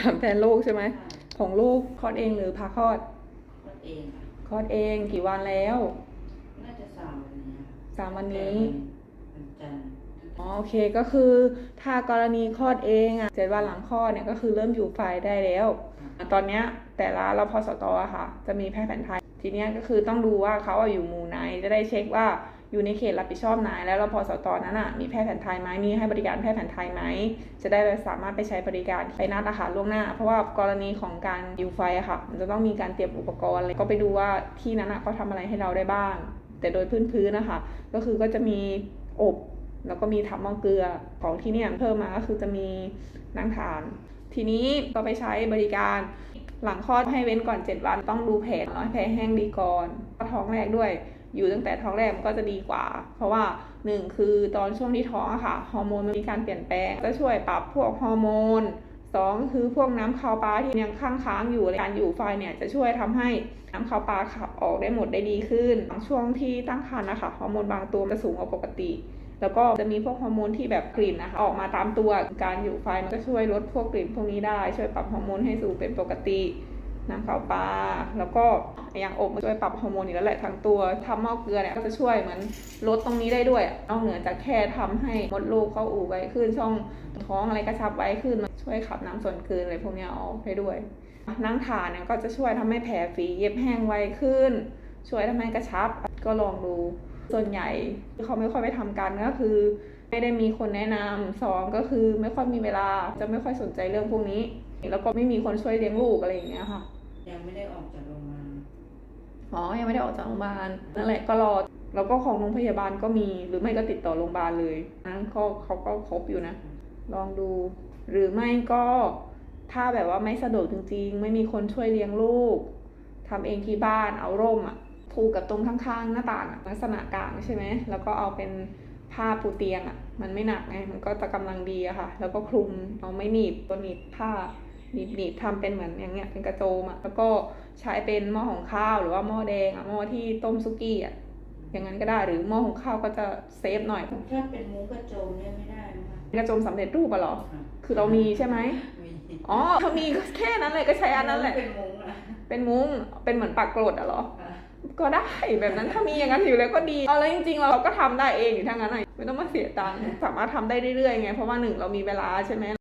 ถามแทนลูกใช่ไหม ของลูกคลอดเองหรือพาคลอดก็เองค่ะคลอดเองกี่วันแล้ว น่าจะสามวันนี้ค่ะสามวันนี้วันจันทร์อ๋อโอเคก็คือถ้ากรณีคลอดเองอะเจ็ดวันหลังคลอดเนี่ยก็คือเริ่มอยู่ไฟได้แล้วอะตอนเนี้ยแต่ละรพสตอะค่ะ จะมีแพทย์แผนไทย ทีเนี้ยก็คือต้องดูว่าเขาอะอยู่หมู่ไหนจะได้เช็คว่า อยู่ในเขตรับผิดชอบไหนแล้วรพสตนั้นอะมีแพทย์แผนไทยไหมมีให้บริการแพทย์แผนไทยไหมจะได้สามารถไปใช้บริการไปนัดอาหารล่วงหน้า เพราะว่ากรณีของการอยู่ไฟอะค่ะ มันจะต้องมีการเตรียมอุปกรณ์เลยก็ไปดูว่าที่นั้นอะเขาทำอะไรให้เราได้บ้าง แต่โดยพื้นๆนะคะ ก็คือก็จะมีอบแล้วก็มีทับหม้อเกลือของที่เนี่ยเพิ่มมาก็คือจะมีนั่งทาน ทีนี้ก็ไปใช้บริการหลังคลอดให้เว้นก่อน 7 วันต้องดูแผลให้แผลแห้งดีก่อนท้องแรกด้วย อยู่ตั้งแต่ท้องแรกมันก็จะดีกว่า เพราะว่าหนึ่งคือตอนช่วงที่ท้องอะค่ะฮอร์โมนมันมีการเปลี่ยนแปลงจะช่วยปรับพวกฮอร์โมนสองคือพวกน้ำคาวปลาที่ยังค้างค้างๆอยู่การอยู่ไฟเนี่ยจะช่วยทำให้น้ำคาวปลาขับออกได้หมดได้ดีขึ้นช่วงที่ตั้งครรภ์นะคะฮอร์โมนบางตัวจะสูงกว่าปกติแล้วก็จะมีพวกฮอร์โมนที่แบบกลิ่นนะคะออกมาตามตัวการอยู่ไฟมันก็ช่วยลดพวกกลิ่นพวกนี้ได้ ช่วยปรับฮอร์โมนให้สู่เป็นปกติ น้ำขาวปลา แล้วก็อย่างอบมันช่วยปรับฮอร์โมนอีกแล้วแหละทั้งตัวทำหม้อเกลือเนี่ยก็จะช่วยเหมือนลดตรงนี้ได้ด้วยนอกเหนือจากแค่ทำให้มดลูกเข้าอู่ไวขึ้น ช่องท้องอะไรกระชับไวขึ้นมันช่วยขับน้ำส่วนเกินอะไรพวกนี้ออกให้ด้วย นั่งทานเนี่ยก็จะช่วยทำให้แผลฝีเย็บแห้งไวขึ้น ช่วยทำให้กระชับก็ลองดู ส่วนใหญ่เขาไม่ค่อยไปทำกันก็คือ ไม่ได้มีคนแนะนำสองก็คือไม่ค่อยมีเวลาจะไม่ค่อยสนใจเรื่องพวกนี้ แล้วก็ไม่มีคนช่วยเลี้ยงลูกอะไรอย่างเงี้ยค่ะ ยังไม่ได้ออกจากโรงพยาบาลอ๋อยังไม่ได้ออกจากโรงพยาบาลนั่นแหละก็รอแล้วก็ของโรงพยาบาลก็มีหรือไม่ก็ติดต่อโรงพยาบาลเลยนะเขาเขาก็ครบอยู่นะ ลองดู หรือไม่ก็ถ้าแบบว่าไม่สะดวกจริง ๆ ไม่มีคนช่วยเลี้ยงลูกทำเองที่บ้านเอาร่มอะ ผูกกับตรงข้างๆ หน้าต่างอะลักษณะกลางใช่ไหมแล้วก็เอาเป็นผ้าปูเตียงอะมันไม่หนักไง มันก็จะกำลังดีอะค่ะ แล้วก็คลุมเอาไม่หนีบตัวหนีบผ้าหนีบหนีบทำเป็นเหมือนอย่างเงี้ยเป็นกระโจมอะแล้วก็ใช้เป็นหม้อของข้าวหรือว่าหม้อแดงอะหม้อที่ต้มซุกี้อะอย่างนั้นก็ได้ หรือหม้อของข้าวก็จะเซฟหน่อย ถ้าเป็นมุ้งกระโจมเนี่ยไม่ได้นะคะกระโจมสำเร็จรูปอะเหรอค่ะคือเรามีใช่ไหมมีอ๋อถ้ามีก็แค่นั้นเลยก็ใช้อันนั้นแหละ เป็นมุ้งอะเป็นมุ้ง เป็นเหมือนปักกรดอะเหรอค่ะ ก็ได้แบบนั้นถ้ามีอย่างนั้นอยู่แล้วก็ดีเอาแล้วจริง ๆ เราก็ทำได้เองอยู่ทั้งนั้นไม่ต้องมาเสียตังค์สามารถทำได้เรื่อยๆไงเพราะว่าหนึ่งเรามีเวลาใช่ไหม